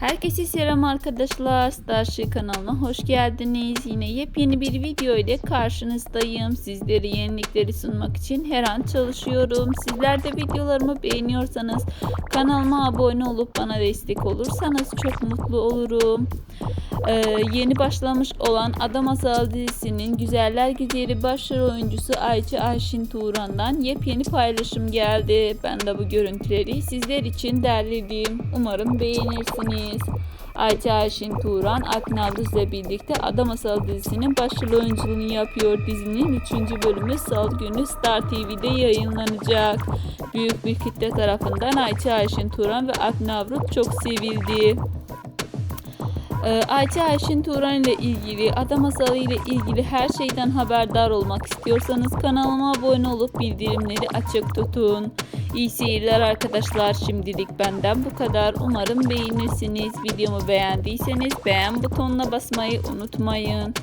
Herkese selam arkadaşlar. Starship kanalına hoş geldiniz. Yine yepyeni bir video ile karşınızdayım. Sizlere yenilikleri sunmak için her an çalışıyorum. Sizler de videolarımı beğeniyorsanız kanalıma abone olup bana destek olursanız çok mutlu olurum. Ee, yeni başlamış olan Adam Masal dizisinin Güzeller Güzeli başrol oyuncusu Ayça Ayşin Turan'dan yepyeni paylaşım geldi. Ben de bu görüntüleri sizler için derledim. Umarım beğenirsiniz. Ayça Ayşin Turan, ile birlikte Adam Masal dizisinin başrol oyunculuğunu yapıyor. Dizinin 3. bölümü Salı günü Star TV'de yayınlanacak. Büyük bir kitle tarafından Ayça Ayşin Turan ve Akın Avrup çok sevildi. Ee, Ayça Ayşin Turan ile ilgili, Ada Masalı ile ilgili her şeyden haberdar olmak istiyorsanız kanalıma abone olup bildirimleri açık tutun. İyi seyirler arkadaşlar. Şimdilik benden bu kadar. Umarım beğenirsiniz. Videomu beğendiyseniz beğen butonuna basmayı unutmayın.